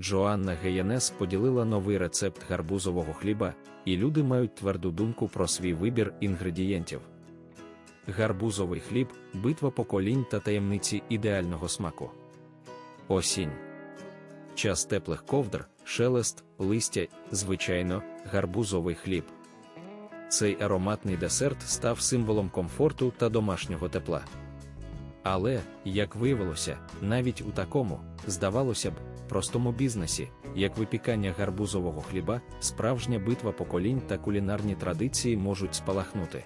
Джоанна Геєнес поділила новий рецепт гарбузового хліба, і люди мають тверду думку про свій вибір інгредієнтів. Гарбузовий хліб, битва поколінь та таємниці ідеального смаку. Осінь. Час теплих ковдр, шелест, листя, звичайно, гарбузовий хліб. Цей ароматний десерт став символом комфорту та домашнього тепла. Але, як виявилося, навіть у такому, здавалося б, простому бізнесі, як випікання гарбузового хліба, справжня битва поколінь та кулінарні традиції можуть спалахнути.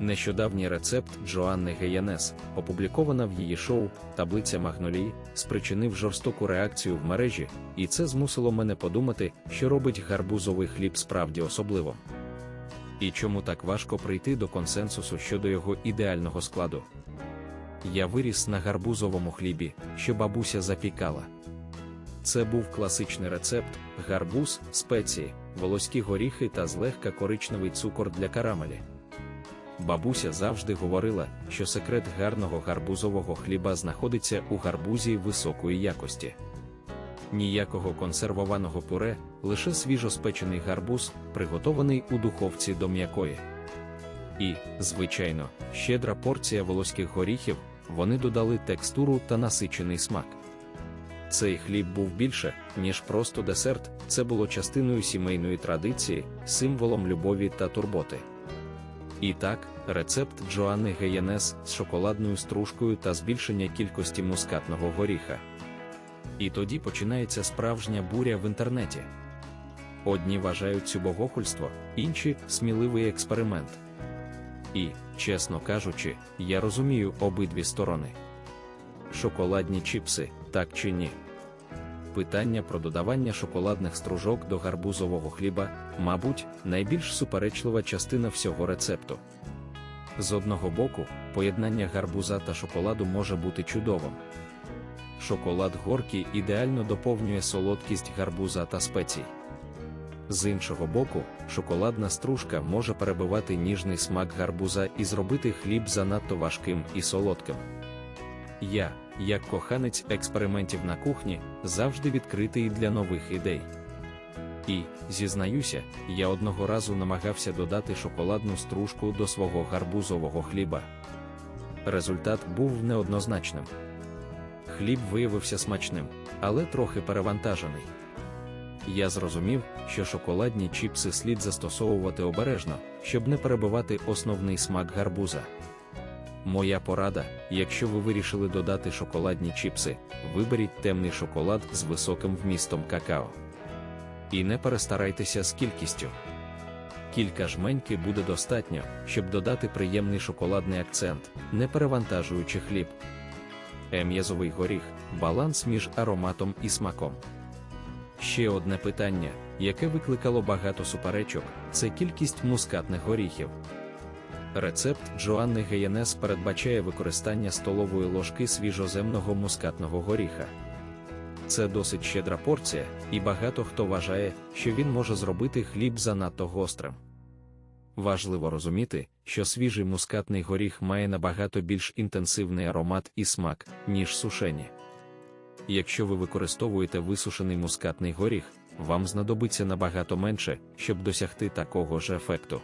Нещодавній рецепт Джоанни Геянес, опублікована в її шоу Таблиця Магнолії, спричинив жорстоку реакцію в мережі, і це змусило мене подумати, що робить гарбузовий хліб справді особливим. І чому так важко прийти до консенсусу щодо його ідеального складу. Я виріс на гарбузовому хлібі, що бабуся запікала. Це був класичний рецепт: гарбуз, спеції, волоські горіхи та злегка коричневий цукор для карамелі. Бабуся завжди говорила, що секрет гарного гарбузового хліба знаходиться у гарбузі високої якості. Ніякого консервованого пюре, лише свіжоспечений гарбуз, приготований у духовці до м'якої. І, звичайно, щедра порція волоських горіхів, вони додали текстуру та насичений смак. Цей хліб був більше, ніж просто десерт, це було частиною сімейної традиції, символом любові та турботи. І так, рецепт Джоанни Геєнес з шоколадною стружкою та збільшення кількості мускатного горіха. І тоді починається справжня буря в інтернеті. Одні вважають цю богохульство, інші сміливий експеримент. І, чесно кажучи, я розумію обидві сторони. Шоколадні чіпси, так чи ні? Питання про додавання шоколадних стружок до гарбузового хліба, мабуть, найбільш суперечлива частина всього рецепту. З одного боку, поєднання гарбуза та шоколаду може бути чудовим. Шоколад горький ідеально доповнює солодкість гарбуза та спецій. З іншого боку, шоколадна стружка може перебивати ніжний смак гарбуза і зробити хліб занадто важким і солодким. Я, як коханець експериментів на кухні, завжди відкритий для нових ідей. І, зізнаюся, я одного разу намагався додати шоколадну стружку до свого гарбузового хліба. Результат був неоднозначним. Хліб виявився смачним, але трохи перевантажений. Я зрозумів, що шоколадні чіпси слід застосовувати обережно, щоб не перебивати основний смак гарбуза. Моя порада, якщо ви вирішили додати шоколадні чіпси, виберіть темний шоколад з високим вмістом какао. І не перестарайтеся з кількістю. Кілька жменьки буде достатньо, щоб додати приємний шоколадний акцент, не перевантажуючи хліб. Ем'язовий горіх баланс між ароматом і смаком. Ще одне питання, яке викликало багато суперечок, це кількість мускатних горіхів. Рецепт Джоанни Геєнес передбачає використання столової ложки свіжоземного мускатного горіха. Це досить щедра порція, і багато хто вважає, що він може зробити хліб занадто гострим. Важливо розуміти, що свіжий мускатний горіх має набагато більш інтенсивний аромат і смак, ніж сушені. Якщо ви використовуєте висушений мускатний горіх, вам знадобиться набагато менше, щоб досягти такого ж ефекту.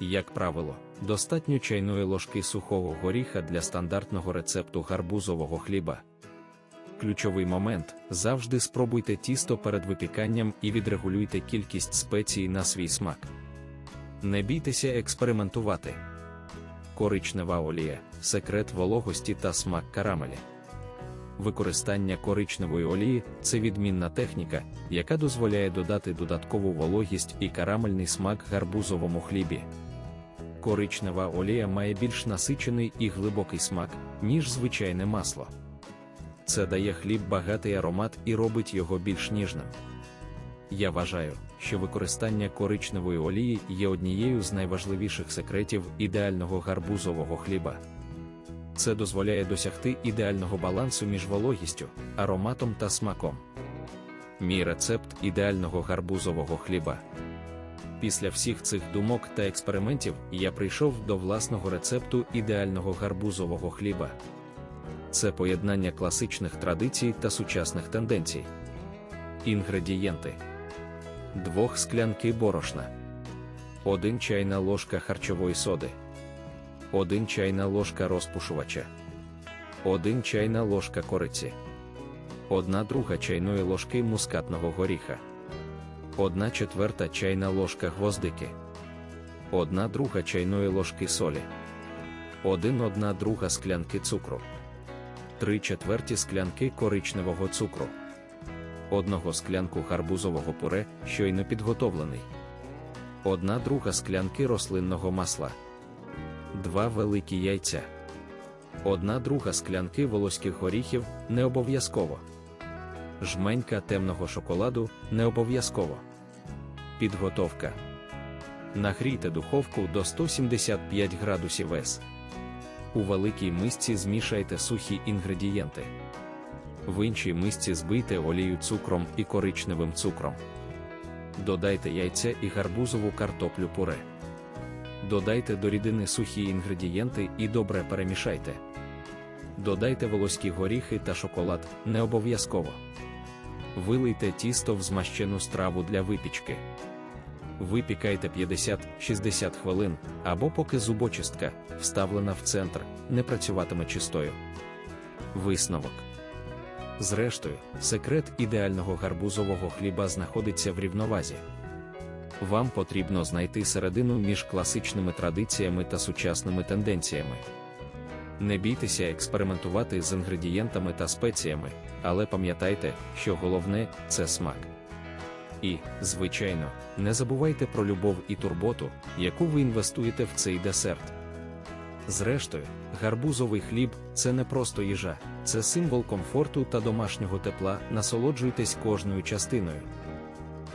Як правило, достатньо чайної ложки сухого горіха для стандартного рецепту гарбузового хліба. Ключовий момент завжди спробуйте тісто перед випіканням і відрегулюйте кількість спецій на свій смак. Не бійтеся експериментувати. Коричнева олія секрет вологості та смак карамелі. Використання коричневої олії це відмінна техніка, яка дозволяє додати додаткову вологість і карамельний смак гарбузовому хлібі. Коричнева олія має більш насичений і глибокий смак, ніж звичайне масло. Це дає хліб багатий аромат і робить його більш ніжним. Я вважаю, що використання коричневої олії є однією з найважливіших секретів ідеального гарбузового хліба. Це дозволяє досягти ідеального балансу між вологістю, ароматом та смаком. Мій рецепт ідеального гарбузового хліба. Після всіх цих думок та експериментів я прийшов до власного рецепту ідеального гарбузового хліба. Це поєднання класичних традицій та сучасних тенденцій. Інгредієнти: 2 склянки борошна, 1 чайна ложка харчової соди, 1 чайна ложка розпушувача, 1 чайна ложка кориці, 1 друга чайної ложки мускатного горіха, 1 четверта чайна ложка гвоздики, 1 друга чайної ложки солі, 1 одна друга склянки цукру, 3 четверті склянки коричневого цукру, 1 склянку гарбузового пюре, щойно підготовлений, 1 друга склянки рослинного масла, 2 великі яйця, 1 друга склянки волоських горіхів не обов'язково. Жменька темного шоколаду не обов'язково. Підготовка. Нагрійте духовку до 175 градусів С. У великій мисці змішайте сухі інгредієнти. В іншій мисці збийте олію цукром і коричневим цукром. Додайте яйця і гарбузову картоплю пюре. Додайте до рідини сухі інгредієнти і добре перемішайте. Додайте волоські горіхи та шоколад не обов'язково. Вилийте тісто в змащену страву для випічки. Випікайте 50-60 хвилин, або поки зубочистка, вставлена в центр, не працюватиме чистою. Висновок. Зрештою, секрет ідеального гарбузового хліба знаходиться в рівновазі. Вам потрібно знайти середину між класичними традиціями та сучасними тенденціями. Не бійтеся експериментувати з інгредієнтами та спеціями, але пам'ятайте, що головне це смак. І, звичайно, не забувайте про любов і турботу, яку ви інвестуєте в цей десерт. Зрештою, гарбузовий хліб це не просто їжа, це символ комфорту та домашнього тепла. Насолоджуйтесь кожною частиною.